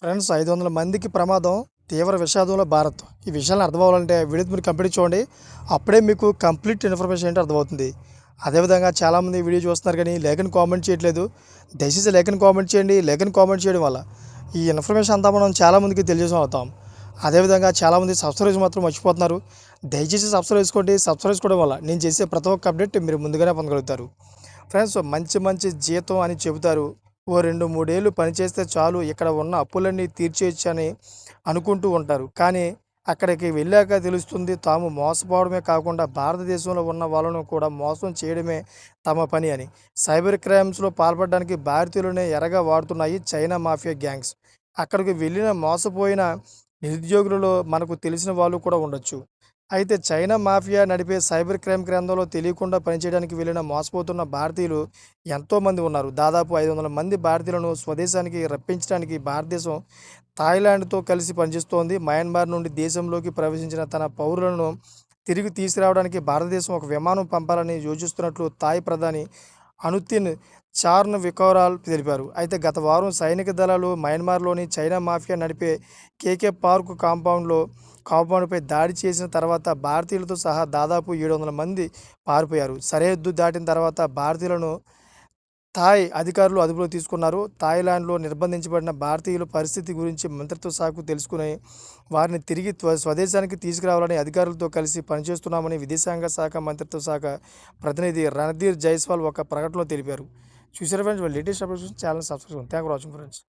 Friends ఐదు వందల మందికి ప్రమాదం తీవ్ర విషాదంలో భారత్. ఈ విషయాన్ని అర్థమవ్వాలంటే వీడియో మీరు కంప్లీట్ చూడండి. అప్పుడే మీకు కంప్లీట్ ఇన్ఫర్మేషన్ ఏంటో అర్థమవుతుంది. అదేవిధంగా చాలామంది వీడియో చూస్తున్నారు కానీ లేఖను కామెంట్ చేయట్లేదు. దయచేసి లేఖని కామెంట్ చేయండి. లేఖను కామెంట్ చేయడం వల్ల ఈ ఇన్ఫర్మేషన్ అంతా మనం చాలామందికి తెలియజేసం అవుతాం. అదేవిధంగా చాలామంది సబ్స్క్రైబ్ మాత్రం మర్చిపోతున్నారు. దయచేసి సబ్స్క్రైబ్ చేసుకోండి. సబ్స్క్రైబ్ చేసుకోవడం వల్ల నేను చేసే ప్రతి ఒక్క అప్డేట్ మీరు ముందుగానే పొందగలుగుతారు. ఫ్రెండ్స్ మంచి మంచి జీతం అని చెబుతారు. ఓ రెండు మూడేళ్ళు పనిచేస్తే చాలు ఇక్కడ ఉన్న అప్పులన్నీ తీర్చేయచ్చని అనుకుంటూ ఉంటారు. కానీ అక్కడికి వెళ్ళాక తెలుస్తుంది తాము మోసపోవడమే కాకుండా భారతదేశంలో ఉన్న వాళ్ళను కూడా మోసం చేయడమే తమ పని అని. సైబర్ క్రైమ్స్లో పాల్పడడానికి భారతీయులనే ఎరగా వాడుతున్నాయి చైనా మాఫియా గ్యాంగ్స్. అక్కడికి వెళ్ళిన మోసపోయిన నిరుద్యోగులలో మనకు తెలిసిన వాళ్ళు కూడా ఉండొచ్చు. అయితే చైనా మాఫియా నడిపే సైబర్ క్రైమ్ గ్రంథంలో తెలియకుండా పనిచేయడానికి వెళ్ళిన మోసపోతున్న భారతీయులు ఎంతోమంది ఉన్నారు. దాదాపు ఐదు వందల మంది భారతీయులను స్వదేశానికి రప్పించడానికి భారతదేశం థాయిలాండ్తో కలిసి పనిచేస్తోంది. మయన్మార్ నుండి దేశంలోకి ప్రవేశించిన తన పౌరులను తిరిగి తీసుకురావడానికి భారతదేశం ఒక విమానం పంపాలని యోచిస్తున్నట్లు థాయ్ ప్రధాని అనుతిన్ చార్న్ వికోరాల్ తెలిపారు. అయితే గత వారం సైనిక దళాలు మయన్మార్లోని చైనా మాఫియా నడిపే కేకే పార్క్ కాంపౌండ్లో కాంపౌండ్పై దాడి చేసిన తర్వాత భారతీయులతో సహా దాదాపు ఏడు వందల మంది పారిపోయారు. సరిహద్దు దాటిన తర్వాత భారతీయులను థాయ్ అధికారులు అదుపులో తీసుకున్నారు. థాయిలాండ్లో నిర్బంధించబడిన భారతీయుల పరిస్థితి గురించి మంత్రిత్వ శాఖకు తెలుసుకుని వారిని తిరిగి స్వదేశానికి తీసుకురావాలని అధికారులతో కలిసి పనిచేస్తున్నామని విదేశాంగ శాఖ మంత్రిత్వ శాఖ ప్రతినిధి రణధీర్ జైస్వాల్ ఒక ప్రకటనలో తెలిపారు. చూసారు friends latest updates channel subscribe thank for watching friends